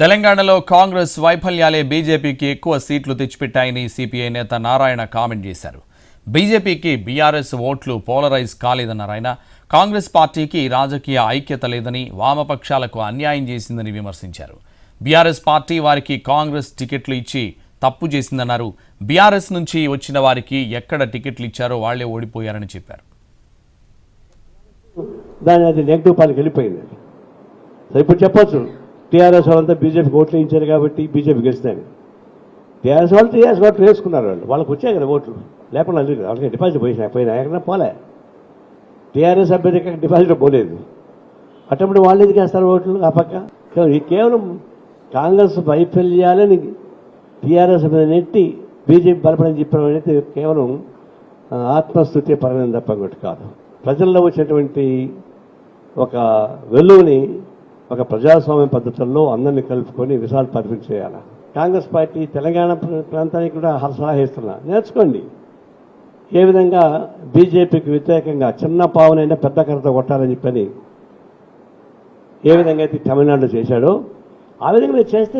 తెలంగాణలో కాంగ్రెస్ వైఫల్యాలే బీజేపీకి ఎక్కువ సీట్లు తెచ్చిపెట్టాయని సిపిఐ నేత నారాయణ కామెంట్ చేశారు. బీజేపీకి బీఆర్ఎస్ ఓట్లు పోలరైజ్ కాలేదన్నారు ఆయన. కాంగ్రెస్ పార్టీకి రాజకీయ ఐక్యత లేదని వామపక్షాలకు అన్యాయం చేసిందని విమర్శించారు. బీఆర్ఎస్ పార్టీ వారికి కాంగ్రెస్ టికెట్లు ఇచ్చి తప్పు చేసిందన్నారు. బీఆర్ఎస్ నుంచి వచ్చిన వారికి ఎక్కడ టికెట్లు ఇచ్చారో వాళ్ళే ఓడిపోయారని చెప్పారు. దాని అది నెగిటివ్ పాలకి వెళ్ళిపోయింది. ఇప్పుడు చెప్పచ్చు. టీఆర్ఎస్ వాళ్ళంతా బీజేపీకి ఓట్లు వేయించారు కాబట్టి బీజేపీ గెలిచిందని. టీఆర్ఎస్ వాళ్ళు టీఆర్ఎస్ ఓట్లు వేసుకున్నారు వాళ్ళు. వాళ్ళకి వచ్చాయి కదా ఓట్లు. లేకుండా లేదు. వాళ్ళకి డిపాజిట్ పోయినా పోయినా ఎక్కడ పోలే. టీఆర్ఎస్ అభ్యర్థి డిపాజిట్ పోలేదు. అటువంటి వాళ్ళు ఎందుకు వేస్తారు ఓట్లు ఆ పక్క? కేవలం- కాంగ్రెస్ వైఫల్యాలని టీఆర్ఎస్ మీద నెట్టి బీజేపీ బలపడని చెప్పడం అనేది కేవలం ఆత్మస్థుతి పరమైన తప్ప కాదు. ప్రజల్లో వచ్చినటువంటి ఒక వెలుగుని ఒక ప్రజాస్వామ్య పద్ధతుల్లో అందరినీ కలుపుకొని విశాల్ పరిమితి చేయాలి? కాంగ్రెస్ పార్టీ తెలంగాణ ప్రాంతానికి కూడా సలహా నేర్చుకోండి. ఏ విధంగా బీజేపీకి వ్యతిరేకంగా చిన్న పావునైనా పెద్ద కర్రతో కొట్టాలని చెప్పని ఏ విధంగా అయితే తమిళనాడులో చేశాడో ఆ విధంగా మీరు చేస్తే